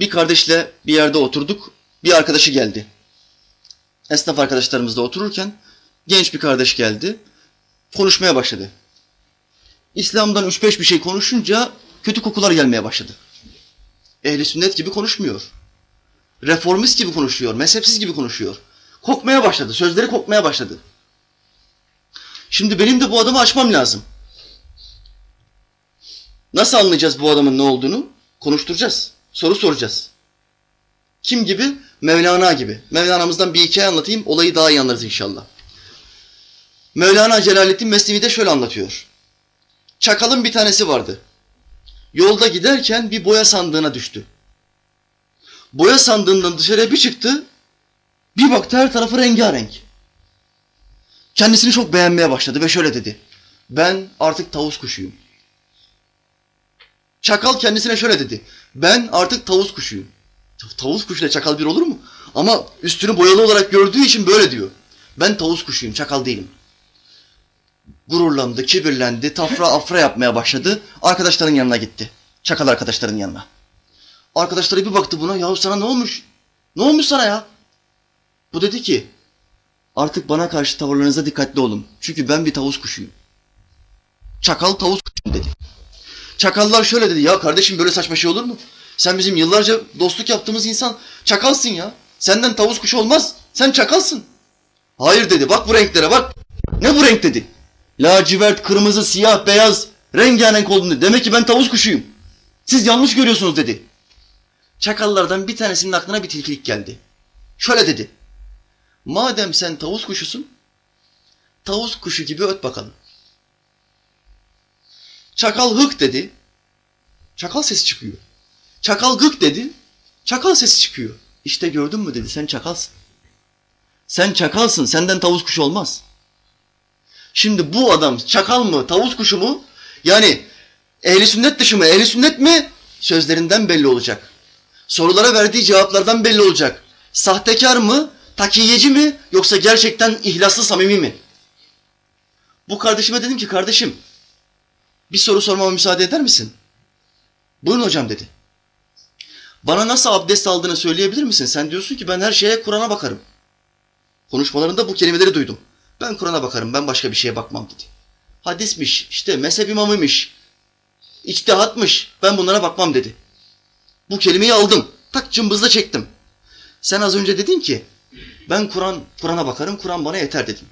Bir kardeşle bir yerde oturduk. Bir arkadaşı geldi. Esnaf arkadaşlarımızla otururken genç bir kardeş geldi. Konuşmaya başladı. İslam'dan üç beş bir şey konuşunca kötü kokular gelmeye başladı. Ehli sünnet gibi konuşmuyor. Reformist gibi konuşuyor, mezhepsiz gibi konuşuyor. Kokmaya başladı, sözleri kokmaya başladı. Şimdi benim de bu adamı açmam lazım. Nasıl anlayacağız bu adamın ne olduğunu? Konuşturacağız, soru soracağız. Kim gibi? Mevlana gibi. Mevlana'mızdan bir hikaye anlatayım, olayı daha iyi anlarız inşallah. Mevlana Celaleddin Mesnevi'de şöyle anlatıyor. Çakalın bir tanesi vardı. Yolda giderken bir boya sandığına düştü. Boya sandığından dışarıya bir çıktı, bir baktı her tarafı rengarenk. Kendisini çok beğenmeye başladı ve şöyle dedi. Ben artık tavus kuşuyum. Çakal kendisine şöyle dedi. Ben artık tavus kuşuyum. Tavus kuşuyla çakal bir olur mu? Ama üstünü boyalı olarak gördüğü için böyle diyor. Ben tavus kuşuyum, çakal değilim. Gururlandı, kibirlendi, tafra afra yapmaya başladı. Arkadaşların yanına gitti. Çakal arkadaşların yanına. Arkadaşları bir baktı buna. Yahu sana ne olmuş? Ne olmuş sana ya? Bu dedi ki artık bana karşı tavırlarınıza dikkatli olun. Çünkü ben bir tavus kuşuyum. Çakal tavus kuşuyum dedi. Çakallar şöyle dedi. Ya kardeşim böyle saçma şey olur mu? Sen bizim yıllarca dostluk yaptığımız insan çakalsın ya. Senden tavus kuşu olmaz. Sen çakalsın. Hayır dedi. Bak bu renklere bak. Ne bu renk dedi. Lacivert, kırmızı, siyah, beyaz, rengarenk oldun dedi. Demek ki ben tavus kuşuyum. Siz yanlış görüyorsunuz dedi. Çakallardan bir tanesinin aklına bir tilkilik geldi. Şöyle dedi. Madem sen tavus kuşusun, tavus kuşu gibi öt bakalım. Çakal hık dedi. Çakal sesi çıkıyor. Çakal gık dedi. Çakal sesi çıkıyor. İşte gördün mü dedi sen çakalsın. Sen çakalsın senden tavus kuşu olmaz. Şimdi bu adam çakal mı tavus kuşu mu? Yani ehli sünnet dışı mı ehli sünnet mi? Sözlerinden belli olacak. Sorulara verdiği cevaplardan belli olacak. Sahtekar mı? Takiyeci mi? Yoksa gerçekten ihlaslı samimi mi? Bu kardeşime dedim ki kardeşim bir soru sormama müsaade eder misin? Buyurun hocam dedi. Bana nasıl abdest aldığını söyleyebilir misin? Sen diyorsun ki ben her şeye Kur'an'a bakarım. Konuşmalarında bu kelimeleri duydum. Ben Kur'an'a bakarım, ben başka bir şeye bakmam dedi. Hadismiş, işte mezhep imamıymış, içtihatmış, ben bunlara bakmam dedi. Bu kelimeyi aldım, tak cımbızla çektim. Sen az önce dedin ki, ben Kur'an Kur'an'a bakarım, Kur'an bana yeter dedim.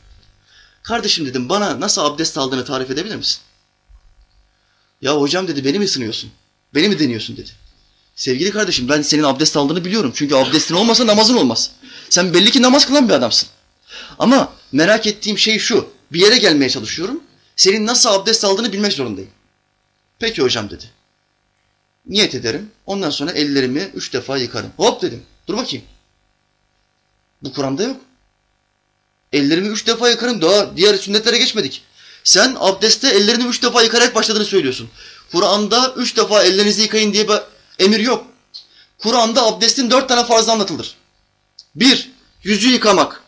Kardeşim dedim, bana nasıl abdest aldığını tarif edebilir misin? Ya hocam dedi, beni mi sınıyorsun? Beni mi deniyorsun dedi. Sevgili kardeşim ben senin abdest aldığını biliyorum. Çünkü abdestin olmasa namazın olmaz. Sen belli ki namaz kılan bir adamsın. Ama merak ettiğim şey şu. Bir yere gelmeye çalışıyorum. Senin nasıl abdest aldığını bilmek zorundayım. Peki hocam dedi. Niyet ederim. Ondan sonra ellerimi üç defa yıkarım. Hop dedim. Dur bakayım. Bu Kur'an'da yok. Ellerimi üç defa yıkarım. Daha diğer sünnetlere geçmedik. Sen abdestte ellerini üç defa yıkarak başladığını söylüyorsun. Kur'an'da üç defa ellerinizi yıkayın diye bir emir yok. Kur'an'da abdestin dört tane farzı anlatılır. Bir, yüzü yıkamak.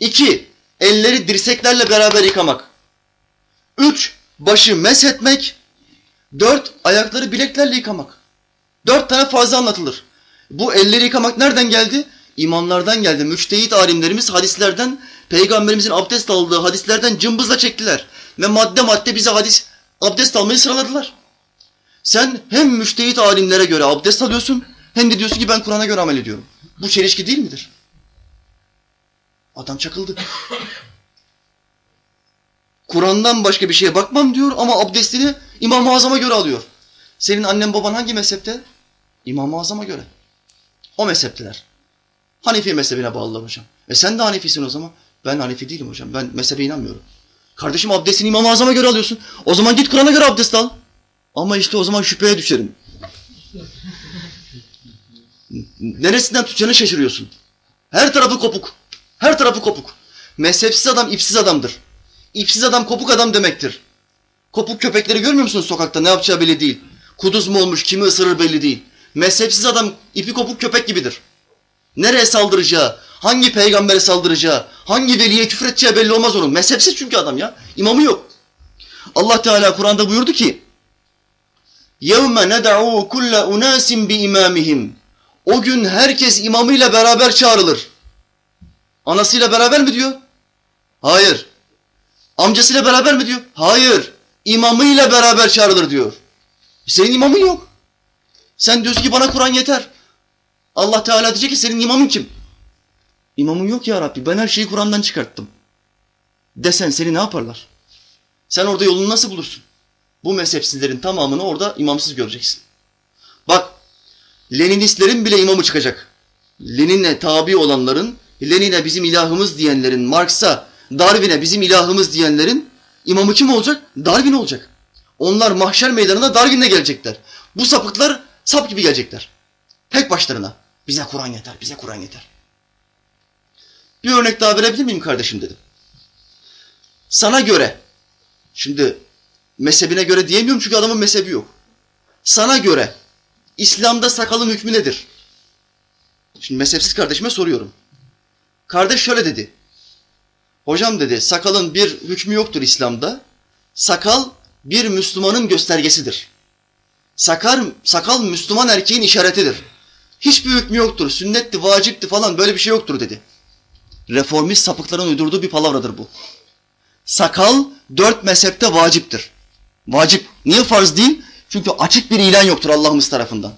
İki, elleri dirseklerle beraber yıkamak. Üç, başı meshetmek. Dört, ayakları bileklerle yıkamak. Dört tane farzı anlatılır. Bu elleri yıkamak nereden geldi? İmamlardan geldi. Müçtehit alimlerimiz hadislerden, peygamberimizin abdest aldığı hadislerden cımbızla çektiler. Ve madde madde bize hadis, abdest almayı sıraladılar. Sen hem müştehit alimlere göre abdest alıyorsun hem de diyorsun ki ben Kur'an'a göre amel ediyorum. Bu çelişki değil midir? Adam çakıldı. Kur'an'dan başka bir şeye bakmam diyor ama abdestini İmam-ı Azam'a göre alıyor. Senin annen baban hangi mezhepte? İmam-ı Azam'a göre. O mezhepteler. Hanefi mezhebine bağlılar hocam. E sen de Hanefisin o zaman. Ben Hanefi değilim hocam. Ben mezhebe inanmıyorum. Kardeşim abdestini İmam-ı Azam'a göre alıyorsun. O zaman git Kur'an'a göre abdest al. Ama işte o zaman şüpheye düşerim. Neresinden tutacağını şaşırıyorsun. Her tarafı kopuk. Her tarafı kopuk. Mezhepsiz adam ipsiz adamdır. İpsiz adam kopuk adam demektir. Kopuk köpekleri görmüyor musunuz sokakta? Ne yapacağı belli değil. Kuduz mu olmuş, kimi ısırır belli değil. Mezhepsiz adam ipi kopuk köpek gibidir. Nereye saldıracağı, hangi peygambere saldıracağı, hangi veliye küfredeceği belli olmaz onun. Mezhepsiz çünkü adam ya. İmamı yok. Allah Teala Kur'an'da buyurdu ki يَوْمَ نَدَعُوا كُلَّ اُنَاسٍ بِاِمَامِهِمْ O gün herkes imamıyla beraber çağrılır. Anasıyla beraber mi diyor? Hayır. Amcasıyla beraber mi diyor? Hayır. İmamıyla beraber çağrılır diyor. Senin imamın yok. Sen diyorsun ki bana Kur'an yeter. Allah Teala diyecek ki senin imamın kim? İmamın yok ya Rabbi. Ben her şeyi Kur'an'dan çıkarttım. Desen seni ne yaparlar? Sen orada yolunu nasıl bulursun? Bu mezhepsizlerin tamamını orada imamsız göreceksin. Bak Leninistlerin bile imamı çıkacak. Lenin'e tabi olanların, Lenin'e bizim ilahımız diyenlerin, Marx'a, Darwin'e bizim ilahımız diyenlerin imamı kim olacak? Darwin olacak. Onlar mahşer meydanına Darwin'le gelecekler. Bu sapıklar sap gibi gelecekler. Tek başlarına. Bize Kur'an yeter, bize Kur'an yeter. Bir örnek daha verebilir miyim kardeşim dedim. Sana göre, şimdi mezhebine göre diyemiyorum çünkü adamın mezhebi yok. Sana göre İslam'da sakalın hükmü nedir? Şimdi mezhepsiz kardeşime soruyorum. Kardeş şöyle dedi. Hocam dedi sakalın bir hükmü yoktur İslam'da. Sakal bir Müslümanın göstergesidir. Sakar, sakal Müslüman erkeğin işaretidir. Hiçbir hükmü yoktur. Sünnetti, vacipti falan böyle bir şey yoktur dedi. Reformist sapıkların uydurduğu bir palavradır bu. Sakal dört mezhepte vaciptir. Vacip. Niye farz değil? Çünkü açık bir ilan yoktur Allah'ımız tarafından.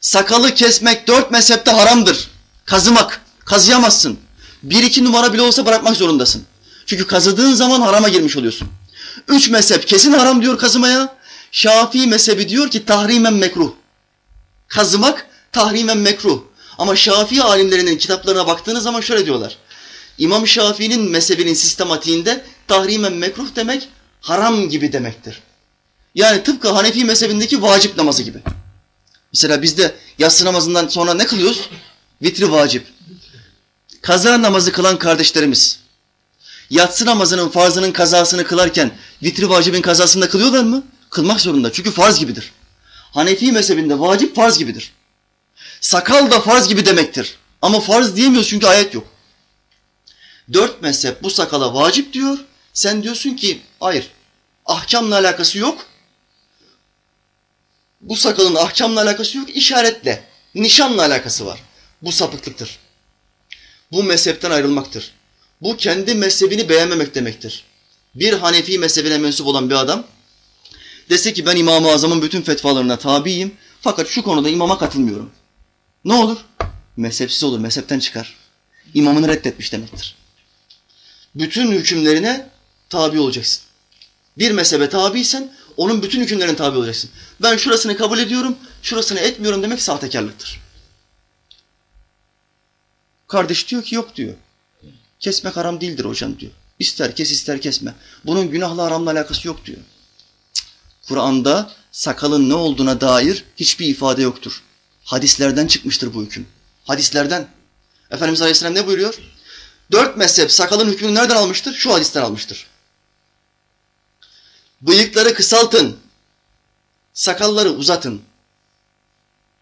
Sakalı kesmek dört mezhepte haramdır. Kazımak. Kazıyamazsın. Bir iki numara bile olsa bırakmak zorundasın. Çünkü kazıdığın zaman harama girmiş oluyorsun. Üç mezhep kesin haram diyor kazımaya. Şafii mezhebi diyor ki tahrimen mekruh. Kazımak tahrimen mekruh. Ama Şafii alimlerinin kitaplarına baktığınız zaman şöyle diyorlar. İmam Şafii'nin mezhebinin sistematiğinde tahrimen mekruh demek haram gibi demektir. Yani tıpkı Hanefi mezhebindeki vacip namazı gibi. Mesela bizde yatsı namazından sonra ne kılıyoruz? Vitri vacip. Kaza namazı kılan kardeşlerimiz, yatsı namazının farzının kazasını kılarken vitri vacibin kazasını da kılıyorlar mı? Kılmak zorunda çünkü farz gibidir. Hanefi mezhebinde vacip farz gibidir. Sakal da farz gibi demektir. Ama farz diyemiyoruz çünkü ayet yok. Dört mezhep bu sakala vacip diyor. Sen diyorsun ki hayır ahkamla alakası yok. Bu sakalın ahkamla alakası yok, işaretle, nişanla alakası var. Bu sapıklıktır. Bu mezhepten ayrılmaktır. Bu kendi mezhebini beğenmemek demektir. Bir Hanefi mezhebine mensup olan bir adam dese ki ben İmam-ı Azam'ın bütün fetvalarına tabiyim fakat şu konuda imama katılmıyorum. Ne olur? Mezhepsiz olur, mezhepten çıkar. İmamını reddetmiş demektir. Bütün hükümlerine tabi olacaksın. Bir mezhebe tabiysen onun bütün hükümlerine tabi olacaksın. Ben şurasını kabul ediyorum, şurasını etmiyorum demek sahtekarlıktır. Kardeş diyor ki yok diyor. Kesmek haram değildir hocam diyor. İster kes ister kesme. Bunun günahla haramla alakası yok diyor. Kur'an'da sakalın ne olduğuna dair hiçbir ifade yoktur. Hadislerden çıkmıştır bu hüküm. Hadislerden. Efendimiz Aleyhisselam ne buyuruyor? Dört mezhep sakalın hükmünü nereden almıştır? Şu hadisten almıştır. Bıyıkları kısaltın. Sakalları uzatın.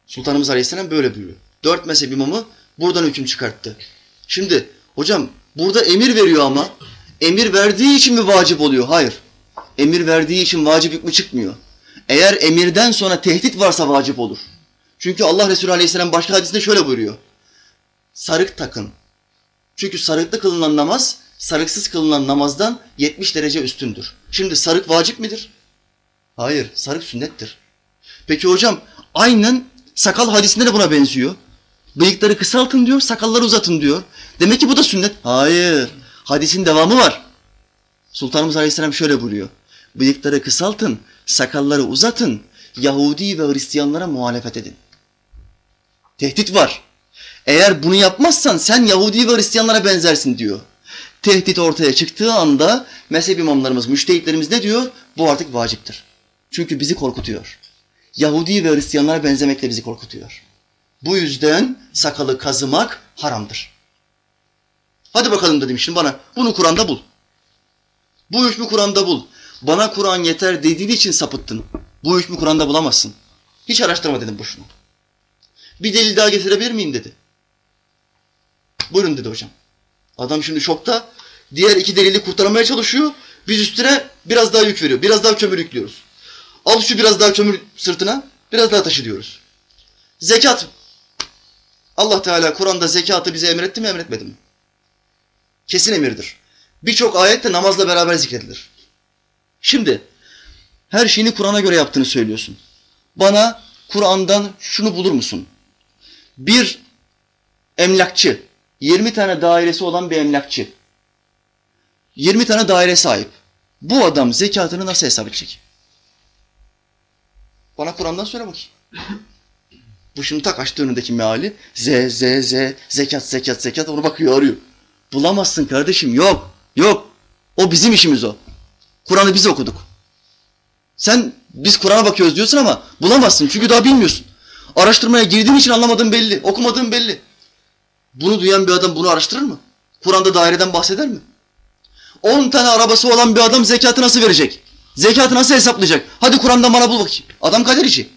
Sultanımız Aleyhisselam böyle buyuruyor. Dört mezhep imamı buradan hüküm çıkarttı. Şimdi hocam burada emir veriyor ama emir verdiği için mi vacip oluyor? Hayır. Emir verdiği için vacip hükmü çıkmıyor. Eğer emirden sonra tehdit varsa vacip olur. Çünkü Allah Resulü Aleyhisselam başka hadisinde şöyle buyuruyor. Sarık takın. Çünkü sarıklı kılınan namaz sarıksız kılınan namazdan 70 derece üstündür. Şimdi sarık vacip midir? Hayır, sarık sünnettir. Peki hocam aynen sakal hadisinde de buna benziyor. Bıyıkları kısaltın diyor, sakalları uzatın diyor. Demek ki bu da sünnet. Hayır, hadisin devamı var. Sultanımız Aleyhisselam şöyle buyuruyor. Bıyıkları kısaltın, sakalları uzatın, Yahudi ve Hristiyanlara muhalefet edin. Tehdit var. Eğer bunu yapmazsan sen Yahudi ve Hristiyanlara benzersin diyor. Tehdit ortaya çıktığı anda mezhep imamlarımız, müştehitlerimiz ne diyor? Bu artık vaciptir. Çünkü bizi korkutuyor. Yahudi ve Hristiyanlara benzemekle bizi korkutuyor. Bu yüzden sakalı kazımak haramdır. Hadi bakalım dedim şimdi bana bunu Kur'an'da bul. Bu hükmü Kur'an'da bul. Bana Kur'an yeter dediğin için sapıttın. Bu hükmü Kur'an'da bulamazsın. Hiç araştırma dedim boşuna. Bir delil daha getirebilir miyim dedi. Buyurun dedi hocam. Adam şimdi şokta. Diğer iki delili kurtarmaya çalışıyor. Biz üstüne biraz daha yük veriyor. Biraz daha kömür yüklüyoruz. Al şu biraz daha kömür sırtına, biraz daha taşı diyoruz. Zekat. Allah Teala Kur'an'da zekatı bize emretti mi emretmedi mi? Kesin emirdir. Birçok ayette namazla beraber zikredilir. Şimdi her şeyini Kur'an'a göre yaptığını söylüyorsun. Bana Kur'an'dan şunu bulur musun? Bir emlakçı, 20 tane dairesi olan bir emlakçı. 20 tane daire sahip. Bu adam zekatını nasıl hesap edecek? Bana Kur'an'dan söyle bakayım. Bu şimdi tak açtı önündeki meali. Z, Z, Z, zekat, zekat, zekat. Onu bakıyor arıyor. Bulamazsın kardeşim. Yok. Yok. O bizim işimiz o. Kur'an'ı biz okuduk. Sen biz Kur'an'a bakıyoruz diyorsun ama bulamazsın. Çünkü daha bilmiyorsun. Araştırmaya girdiğin için anlamadığın belli. Okumadığın belli. Bunu duyan bir adam bunu araştırır mı? Kur'an'da daireden bahseder mi? 10 tane arabası olan bir adam zekatı nasıl verecek? Zekatı nasıl hesaplayacak? Hadi Kur'an'dan bana bul bakayım. Adam kader işi.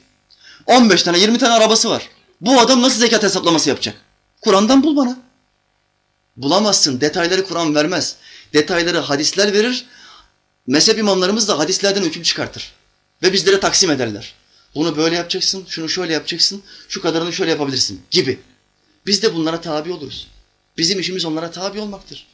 15 tane 20 tane arabası var. Bu adam nasıl zekat hesaplaması yapacak? Kur'an'dan bul bana. Bulamazsın. Detayları Kur'an vermez. Detayları hadisler verir. Mezhep imamlarımız da hadislerden hüküm çıkartır. Ve bizlere taksim ederler. Bunu böyle yapacaksın, şunu şöyle yapacaksın, şu kadarını şöyle yapabilirsin gibi. Biz de bunlara tabi oluruz. Bizim işimiz onlara tabi olmaktır.